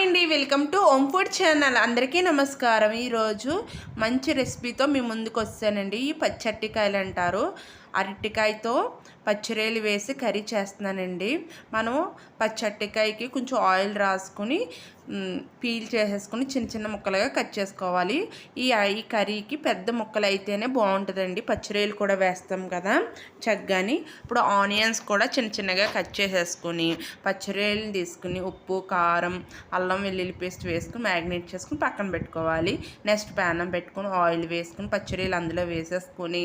Hi అండి welcome to Om food channel. అందరికీ నమస్కారం. ఈరోజు మంచి రెసిపీతో మీ ముందుకు వస్తానండి. ఈ పచ్చట్టికాయలు అంటారు అరటికాయతో పచ్చిరేలు వేసి కర్రీ చేస్తున్నానండి. మనం పచ్చట్టికాయకి కొంచెం ఆయిల్ రాసుకుని పీల్ చేసేసుకుని చిన్న చిన్న ముక్కలుగా కట్ చేసుకోవాలి. ఈ ఈ కర్రీకి పెద్ద ముక్కలు అయితేనే బాగుంటుందండి. పచ్చిరేలు కూడా వేస్తాం కదా చక్కని ఇప్పుడు ఆనియన్స్ కూడా చిన్న చిన్నగా కట్ చేసేసుకుని పచ్చిరేలను తీసుకుని ఉప్పు కారం అల్లం వెల్లుల్లి పేస్ట్ వేసుకుని మ్యాగ్నేట్ చేసుకుని పక్కన పెట్టుకోవాలి. నెక్స్ట్ ప్యానం పెట్టుకుని ఆయిల్ వేసుకుని పచ్చిరేలు అందులో వేసేసుకొని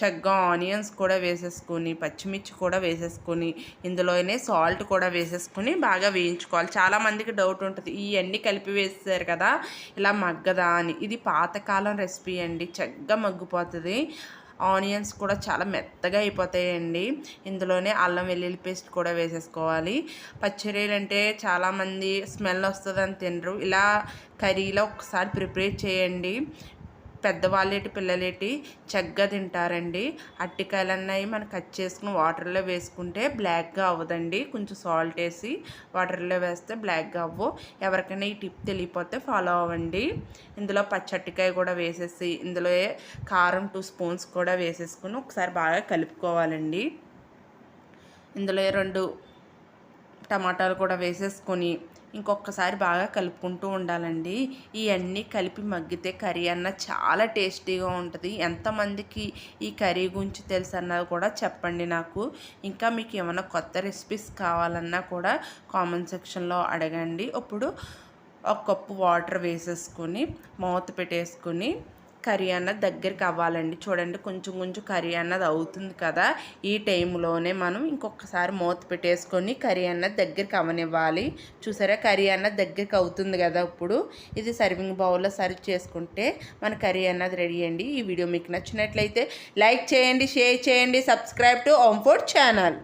చక్కగా ఆనియన్స్ కూడా వేసేసుకొని పచ్చిమిర్చి కూడా వేసేసుకొని ఇందులోనే సాల్ట్ కూడా వేసేసుకొని బాగా వేయించుకోవాలి. చాలామందికి డౌట్ ఉంటుంది ఇవన్నీ కలిపి వేసేసారు కదా ఇలా మగ్గదా అని. ఇది పాతకాలం రెసిపీ అండి చక్కగా మగ్గిపోతుంది. ఆనియన్స్ కూడా చాలా మెత్తగా అయిపోతాయండి. ఇందులోనే అల్లం వెల్లుల్లి పేస్ట్ కూడా వేసేసుకోవాలి. పచ్చిరీలు అంటే చాలామంది స్మెల్ వస్తుందని తినరు. ఇలా కర్రీలో ఒకసారి ప్రిపేర్ చేయండి. పెద్దవాళ్ళేటి పిల్లలేటి చక్కగా తింటారండి. అట్టికాయలు మనం కట్ చేసుకుని వాటర్లో వేసుకుంటే బ్లాక్గా అవ్వదండి. కొంచెం సాల్ట్ వేసి వాటర్లో వేస్తే బ్లాక్గా అవ్వు. ఎవరికైనా ఈ టిప్ తెలియపోతే ఫాలో అవ్వండి. ఇందులో పచ్చట్టికాయ కూడా వేసేసి ఇందులో కారం టూ స్పూన్స్ కూడా వేసేసుకుని ఒకసారి బాగా కలుపుకోవాలండి. ఇందులో రెండు టమాటాలు కూడా వేసేసుకొని ఇంకొకసారి బాగా కలుపుకుంటూ ఉండాలండి. ఇవన్నీ కలిపి మగ్గితే కర్రీ అన్న చాలా టేస్టీగా ఉంటుంది. ఎంతమందికి ఈ కర్రీ గురించి తెలుసు అన్నది కూడా చెప్పండి నాకు. ఇంకా మీకు ఏమైనా కొత్త రెసిపీస్ కావాలన్నా కూడా కామెంట్ సెక్షన్లో అడగండి. ఇప్పుడు ఒక కప్పు వాటర్ వేసేసుకొని మూత పెట్టేసుకొని కర్రీ అన్నది దగ్గరికి అవ్వాలండి. చూడండి కొంచెం కొంచెం కర్రీ అన్నది అవుతుంది కదా. ఈ టైంలోనే మనం ఇంకొకసారి మూత పెట్టేసుకొని కర్రీ అన్నది దగ్గరికి అవ్వనివ్వాలి. చూసారా? కర్రీ అన్నది దగ్గరికి అవుతుంది కదా ఇప్పుడు. ఇది సర్వింగ్ బౌల్లో సర్వ్ చేసుకుంటే మన కర్రీ అన్నది రెడీ అండి. ఈ వీడియో మీకు నచ్చినట్లయితే లైక్ చేయండి షేర్ చేయండి subscribe to Om food channel